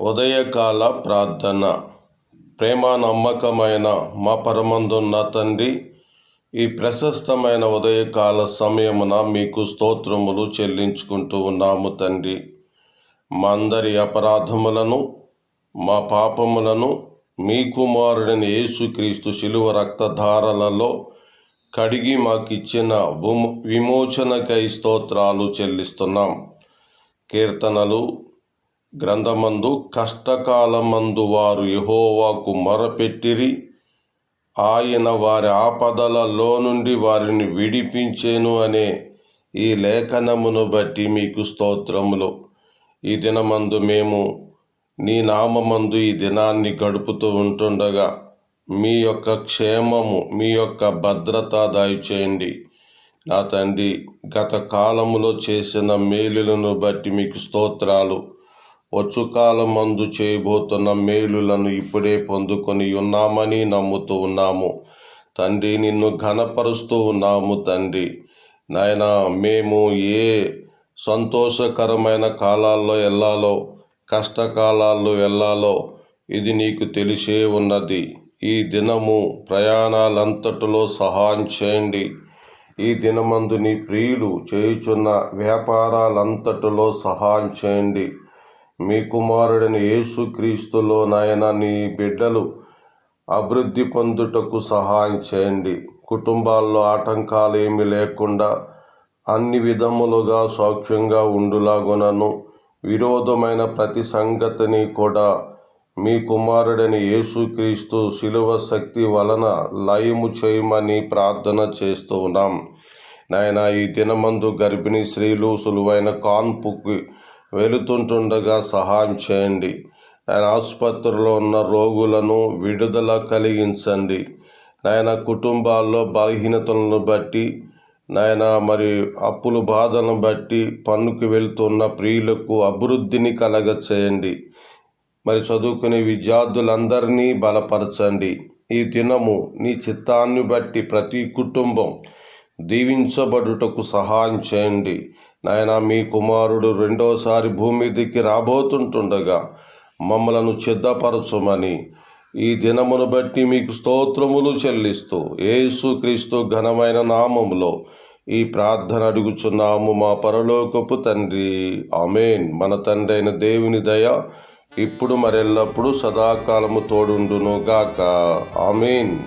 ఉదయకాల ప్రార్థన. ప్రేమ నమ్మకమైన మా పరమందున్న తండ్రి ఈ ప్రశస్తమైన ఉదయకాల సమయమున మీకు స్తోత్రములు చెల్లించుకుంటూ ఉన్నాము తండ్రి. మా అందరి అపరాధములను మా పాపములను మీ కుమారుడని యేసుక్రీస్తు శిలువ రక్తధారలలో కడిగి మాకిచ్చిన విమో విమోచనకై స్తోత్రాలు చెల్లిస్తున్నాం. కీర్తనలు గ్రంథమందు కష్టకాలమందు వారు యహోవాకు మొరపెట్టిరి. ఆయన వారి ఆపదలలో నుండి వారిని విడిపించేను అనే ఈ లేఖనమును బట్టి మీకు స్తోత్రములు. ఈ దినమందు మేము నీ నామమందు ఈ దినాన్ని గడుపుతూ ఉంటుండగా మీ యొక్క క్షేమము మీ యొక్క భద్రత దయచేయండి. నా తండ్రి గత కాలములో చేసిన మేలులను బట్టి మీకు స్తోత్రాలు. వచ్చుకాలమందు చేయబోతున్న మేలులను ఇప్పుడే పొందుకొని ఉన్నామని నమ్ముతూ ఉన్నాము. తండ్రి నిన్ను ఘనపరుస్తూ ఉన్నాము తండ్రి. నాయన మేము ఏ సంతోషకరమైన కాలాల్లో వెళ్ళాలో కష్టకాలాల్లో వెళ్ళాలో ఇది నీకు తెలిసే ఉన్నది. ఈ దినము ప్రయాణాలంతటిలో సహాయం చేయండి. ఈ దినమందు నీ ప్రియులు చేయుచున్న వ్యాపారాలంతటిలో సహాయం చేయండి. మీ కుమారుడని యేసుక్రీస్తులో నాయన నీ బిడ్డలు అభివృద్ధి పొందుటకు సహాయం చేయండి. కుటుంబాల్లో ఆటంకాలు ఏమీ లేకుండా అన్ని విధములుగా సౌఖ్యంగా ఉండులాగునను. విరోధమైన ప్రతి సంగతిని కూడా మీ కుమారుడని యేసుక్రీస్తు శిలువ శక్తి వలన లయము చేయమని ప్రార్థన చేస్తూ ఉన్నాం. నాయన ఈ దినమందు గర్భిణీ స్త్రీలు సులువైన కాన్పుకి వెళుతుంటుండగా సహాయం చేయండి. ఆయన ఆసుపత్రిలో ఉన్న రోగులను విడుదల కలిగించండి. నాయన కుటుంబాల్లో బలహీనతలను బట్టి నాయన మరి అప్పులు బాధలను బట్టి పన్నుకు వెళ్తున్న ప్రియులకు అభివృద్ధిని కలగ చేయండి మరి చదువుకునే విద్యార్థులందరినీ బలపరచండి. ఈ దినము నీ చిత్తాన్ని బట్టి ప్రతి కుటుంబం దీవించబడుటకు సహాయం చేయండి. నాయన మీ కుమారుడు రెండోసారి భూమి దిక్కి రాబోతుంటుండగా మమ్మలను చిద్దపరచుమని ఈ దినమును బట్టి మీకు స్తోత్రములు చెల్లిస్తూ యేసుక్రీస్తు ఘనమైన నామములో ఈ ప్రార్థన అడుగుచున్నాము మా పరలోకపు తండ్రి. ఆమెన్. మన తండ్రి అయిన దేవుని దయ ఇప్పుడు మరెల్లప్పుడూ సదాకాలము తోడుండును గాక ఆమెన్.